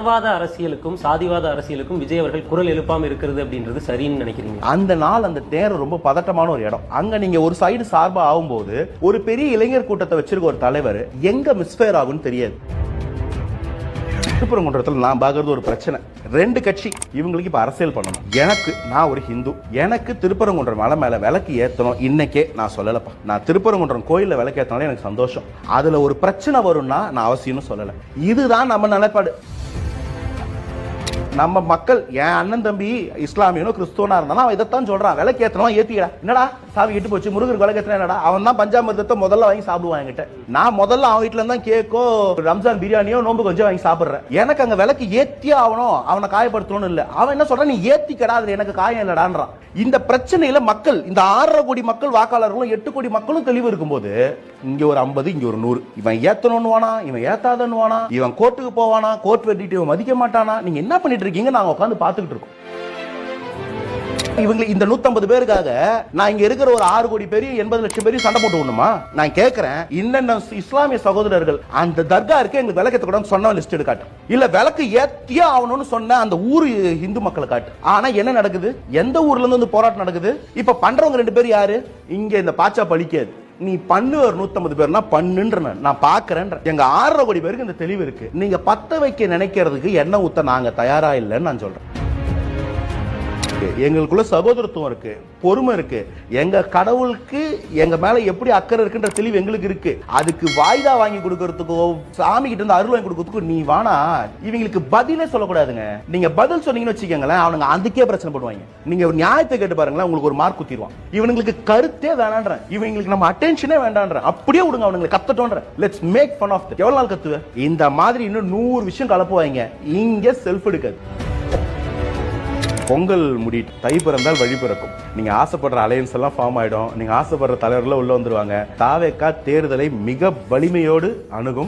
மதவாத அரசியலுக்கும் சாதிவாத அரசியலுக்கும் விஜய் அவர்கள் குரல் எழுப்பாம இருக்கிறது அப்படின்றது சரின்னு நினைக்கிறீங்க? அந்த நாள் அந்த நேரம் ரொம்ப பதட்டமான ஒரு இடம். அங்க நீங்க ஒரு சைடு சார்பா ஆகும்போது ஒரு பெரிய இளைஞர் கூட்டத்தை வச்சிருக்க ஒரு தலைவர் எங்க மிஸ்ஃபேர் ஆகும்னு தெரியாது. திருப்பரங்குன்றத்தில் நான் பார்க்கறது ஒரு பிரச்சனை. ரெண்டு கட்சி இவங்களுக்கு இப்போ அரசியல் பண்ணணும். எனக்கு நான் ஒரு ஹிந்து. எனக்கு திருப்பரங்குன்றம் மலை மேலே விளக்கு ஏற்றணும் இன்னைக்கே நான் சொல்லலப்பா. நான் திருப்பரங்குன்றம் கோயிலில் விளக்கு ஏற்றினாலே எனக்கு சந்தோஷம். அதில் ஒரு பிரச்சனை வரும்னா நான் அவசியம்னு சொல்லலை. இதுதான் நம்ம நிலைப்பாடு. நம்ம மக்கள் என் அண்ணன் தம்பி இஸ்லாமியனோ கிறிஸ்துவனா இருந்தாலும் அவன் இதைத்தான் சொல்றான். விலைக்கு ஏத்தணும் ஏத்திக்கடா. என்னடா சாவி கெட்டு போச்சு முருகர் விலைக்கு ஏத்தனா என்னடா? அவன் தான் பஞ்சாமிரதத்தை முதல்ல வாங்கி சாப்பிடுவான் என்கிட்ட. நான் முதல்ல அவன் வீட்டுல இருந்தா கேக்கோ ரம்ஜான் பிரியாணியோ நோம்பு கொஞ்சம் வாங்கி சாப்பிடுறேன். எனக்கு அங்க விலைக்கு ஏத்தியே ஆகணும் அவனை காயப்படுத்தணும்னு இல்ல. அவன் என்ன சொல்றான் நீ ஏத்திக்கடா அதுல எனக்கு காயம் இல்லடான்றான். இந்த பிரச்சனையில மக்கள் இந்த ஆறரை கோடி மக்கள் வாக்காளர்களும் எட்டு கோடி மக்களும் தெளிவு இருக்கும்போது இங்க ஒரு ஐம்பது இங்க ஒரு நூறு. இவன் ஏத்தணும்னு வானா இவன் ஏத்தாதன்னு வானா இவன் கோர்ட்டுக்கு போவானா? கோர்ட் வெட்டிட்டு இவன் மதிக்க மாட்டானா? நீங்க என்ன பண்ணிட்டு இருக்கீங்க நாங்க உட்காந்து பாத்துக்கிட்டு இருக்கோம். இவங்க இந்த 150 பேருக்காக நான் இங்க இருக்கிற ஒரு ஆறு கோடி பேரையும் எண்பது லட்சம் பேரையும் சண்டை போட்டு விடணுமா? நான் கேட்கிறேன் இன்னென்ன இஸ்லாமிய சகோதரர்கள் அந்த தர்கா இருக்கு எங்களுக்கு விளக்கத்தை கூட சொன்ன லிஸ்ட் எடுக்காட்டு. இல்ல விளக்கு ஏத்தியே ஆகணும்னு சொன்ன அந்த ஊர் இந்து மக்களை காட்டு. ஆனா என்ன நடக்குது? எந்த ஊர்ல இருந்து வந்து போராட்டம் நடக்குது? இப்ப பண்றவங்க ரெண்டு பேர் யாரு? இங்க இந்த பாச்சா பழிக்காது நீ பண்ணு ஒரு நூத்தம்பது பேர்னா பண்ணுன்ற நான். பாக்குறேன் எங்க ஆறரை கோடி பேருக்கு இந்த தெளிவு இருக்கு. நீங்க பத்த வைக்க நினைக்கிறதுக்கு என்ன ஊத்த நாங்க தயாரா இல்லைன்னு நான் சொல்றேன். இருக்குது எங்களுக்குள்ள சகோதரத்துவம் இருக்கு. பொறுமை இருக்கு. எங்கள் கடவுளுக்கு எங்கள் மேலே எப்படி அக்கறை இருக்குன்ற தெளிவு எங்களுக்கு இருக்கு. அதுக்கு வாய்தா வாங்கி கொடுக்கறதுக்கோ சாமி கிட்ட இருந்து அருள் வாங்கி கொடுக்கறதுக்கோ நீ வானா? இவங்களுக்கு பதிலே சொல்லக்கூடாதுங்க. நீங்கள் பதில் சொன்னீங்கன்னு வச்சுக்கோங்களேன் அவனுங்க அதுக்கே பிரச்சனை பண்ணுவாங்க நீங்கள் ஒரு நியாயத்தை கேட்டு பாருங்களேன் உங்களுக்கு ஒரு மார்க் குத்திடுவான் இவனுங்களுக்கு கருத்தே வேணான்றேன். இவங்களுக்கு நம்ம அட்டென்ஷனே வேண்டான்றேன். அப்படியே விடுங்க அவனுங்களை கத்தட்டோன்ற லெட்ஸ் மேக் ஃபன் ஆஃப் எவ்வளோ நாள் கத்துவேன் இந்த மாதிரி இன்னும் நூறு விஷயம் கலப்புவாங்க. இங்கே செல்ஃப் எடுக்காது பொங்கல் முடிட்டு தை பிறந்தால் வழி பிறக்கும். நீங்க ஆசைப்படுற அலையன்ஸ் எல்லாம் ஃபார்ம் ஆயிடும். நீங்க ஆசைப்படுற தலைவர்கள் உள்ள வந்துருவாங்க. தாவேக்கா தேர்தலை மிக வலிமையோடு அணுகும்.